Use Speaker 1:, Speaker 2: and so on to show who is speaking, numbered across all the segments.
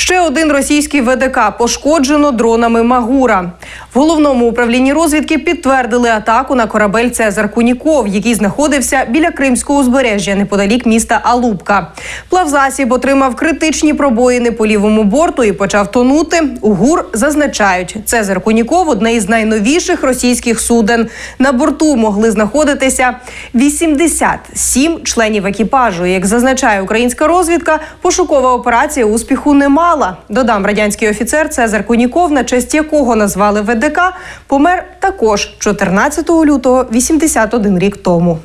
Speaker 1: Ще один російський ВДК пошкоджено дронами Магура. В головному управлінні розвідки підтвердили атаку на корабель Цезар Куніков, який знаходився біля Кримського узбережжя неподалік міста Алубка. Плавзасіб отримав критичні пробоїни по лівому борту і почав тонути. У ГУР зазначають, Цезар Куніков одне із найновіших російських суден. На борту могли знаходитися 87 членів екіпажу. Як зазначає українська розвідка, пошукова операція успіху не мала. Додам радянський офіцер Цезар Куніков, на честь якого назвали ВДК, помер також 14 лютого 81 рік тому.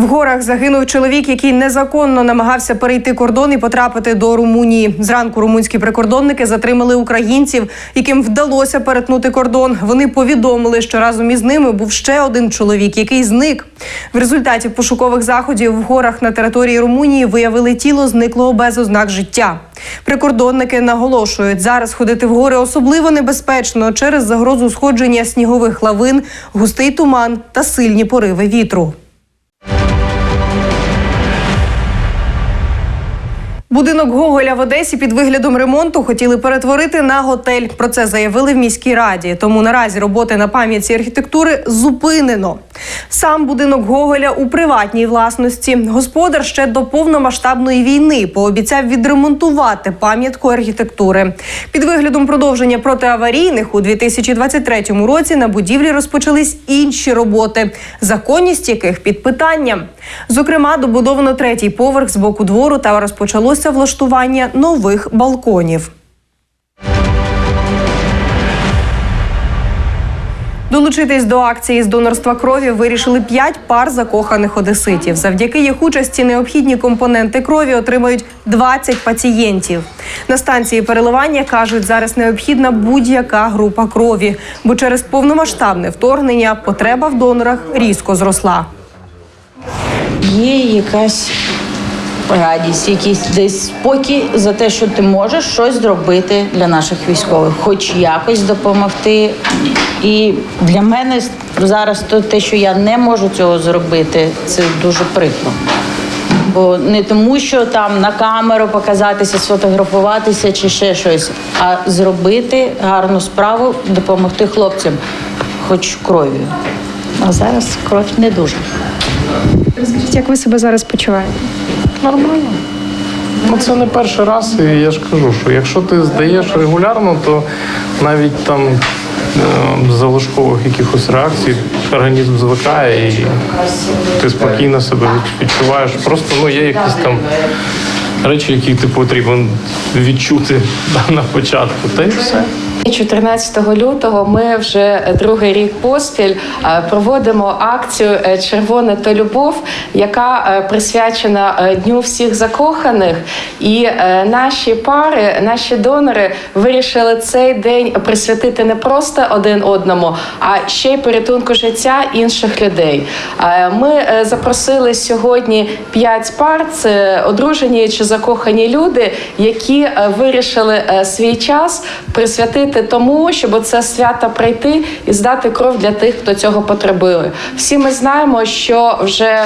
Speaker 1: В горах загинув чоловік, який незаконно намагався перейти кордон і потрапити до Румунії. Зранку румунські прикордонники затримали українців, яким вдалося перетнути кордон. Вони повідомили, що разом із ними був ще один чоловік, який зник. В результаті пошукових заходів в горах на території Румунії виявили тіло зниклого без ознак життя. Прикордонники наголошують, зараз ходити в гори особливо небезпечно через загрозу сходження снігових лавин, густий туман та сильні пориви вітру. Будинок Гоголя в Одесі під виглядом ремонту хотіли перетворити на готель. Про це заявили в міській раді. Тому наразі роботи на пам'ятці архітектури зупинено. Сам будинок Гоголя у приватній власності. Господар ще до повномасштабної війни пообіцяв відремонтувати пам'ятку архітектури. Під виглядом продовження протиаварійних у 2023 році на будівлі розпочались інші роботи, законність яких під питанням. Зокрема, добудовано третій поверх з боку двору та розпочалося влаштування нових балконів. Долучитись до акції з донорства крові вирішили п'ять пар закоханих одеситів. Завдяки їх участі необхідні компоненти крові отримають 20 пацієнтів. На станції переливання кажуть, зараз необхідна будь-яка група крові, бо через повномасштабне вторгнення потреба в донорах різко зросла.
Speaker 2: Є якась радість, якийсь десь спокій за те, що ти можеш щось зробити для наших військових, хоч якось допомогти. І для мене зараз то те, що я не можу цього зробити, це дуже прикро. Бо не тому, що там на камеру показатися, сфотографуватися чи ще щось, а зробити гарну справу, допомогти хлопцям, хоч кров'ю. А зараз кров не дуже.
Speaker 3: Розкажіть, як ви себе зараз почуваєте?
Speaker 4: Нормально. Ну, це не перший раз, і я ж кажу, що якщо ти здаєш регулярно, то навіть там е, залишкових якихось реакцій організм звикає і ти спокійно себе відчуваєш. Просто ну, є якісь там речі, які ти потрібен відчути на початку, та й все.
Speaker 3: 14 лютого ми вже другий рік поспіль е, проводимо акцію е, Червоне то любов, яка е, присвячена Дню всіх закоханих. І наші пари, наші донори вирішили цей день присвятити не просто один одному, а ще й порятунку життя інших людей. Ми запросили сьогодні п'ять пар. Це одружені чи закохані люди, які вирішили свій час присвятити тому, щоб це свято прийти і здати кров для тих, хто цього потребує. Всі ми знаємо, що вже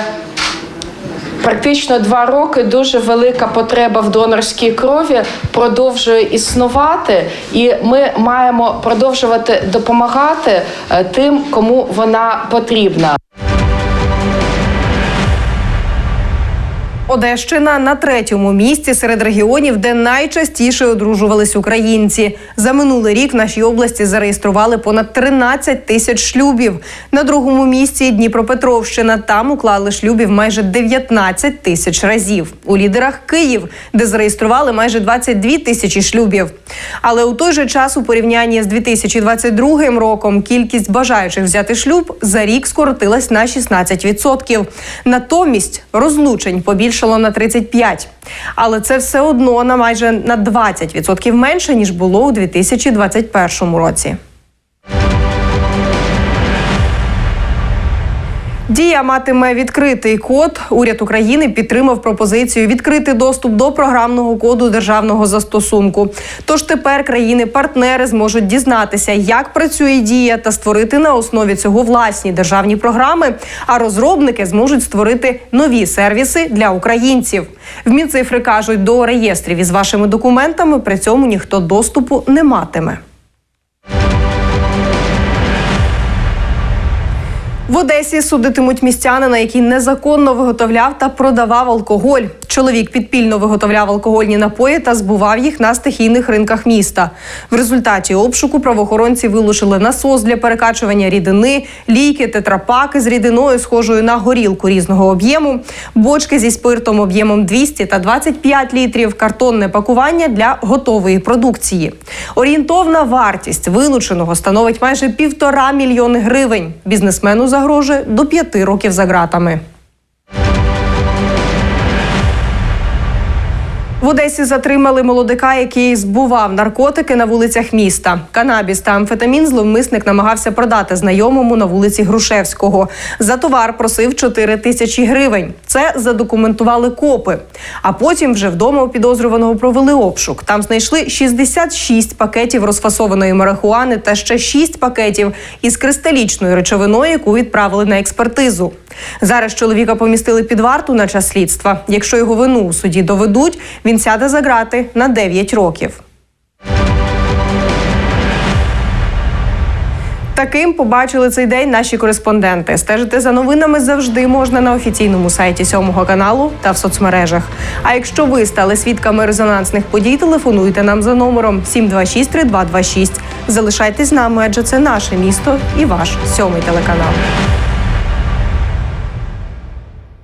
Speaker 3: Практично два роки дуже велика потреба в донорській крові продовжує існувати, і ми маємо продовжувати допомагати е, тим, кому вона потрібна.
Speaker 1: Одещина на третьому місці серед регіонів, де найчастіше одружувались українці. За минулий рік в нашій області зареєстрували понад 13 тисяч шлюбів. На другому місці Дніпропетровщина. Там уклали шлюбів майже 19 тисяч разів. У лідерах Київ, де зареєстрували майже 22 тисячі шлюбів. Але у той же час, у порівнянні з 2022 роком, кількість бажаючих взяти шлюб за рік скоротилась на 16%. Натомість розлучень побільшало на 35%. Але це все одно на майже на 20% менше ніж було у 2021 році. Дія матиме відкритий код. Уряд України підтримав пропозицію відкрити доступ до програмного коду державного застосунку. Тож тепер країни-партнери зможуть дізнатися, як працює дія, та створити на основі цього власні державні програми. А розробники зможуть створити нові сервіси для українців. В Мінцифри кажуть, до реєстрів із вашими документами при цьому ніхто доступу не матиме. В Одесі судитимуть містянина, який незаконно виготовляв та продавав алкоголь. Чоловік підпільно виготовляв алкогольні напої та збував їх на стихійних ринках міста. В результаті обшуку правоохоронці вилучили насос для перекачування рідини, ліки, тетрапаки з рідиною, схожою на горілку різного об'єму, бочки зі спиртом об'ємом 200 та 25 літрів, картонне пакування для готової продукції. Орієнтовна вартість вилученого становить майже півтора мільйони гривень. Бізнесмену загрожує до п'яти років за ґратами. В Одесі затримали молодика, який збував наркотики на вулицях міста. Канабіс та амфетамін зловмисник намагався продати знайомому на вулиці Грушевського. За товар просив 4 тисячі гривень. Це задокументували копи. А потім вже вдома у підозрюваного провели обшук. Там знайшли 66 пакетів розфасованої марихуани та ще 6 пакетів із кристалічною речовиною, яку відправили на експертизу. Зараз чоловіка помістили під варту на час слідства. Якщо його вину у суді доведуть, він сяде за грати на 9 років. Таким побачили цей день наші кореспонденти. Стежити за новинами завжди можна на офіційному сайті сьомого каналу та в соцмережах. А якщо ви стали свідками резонансних подій, телефонуйте нам за номером 726 3226. Залишайтесь з нами, адже це наше місто і ваш сьомий телеканал.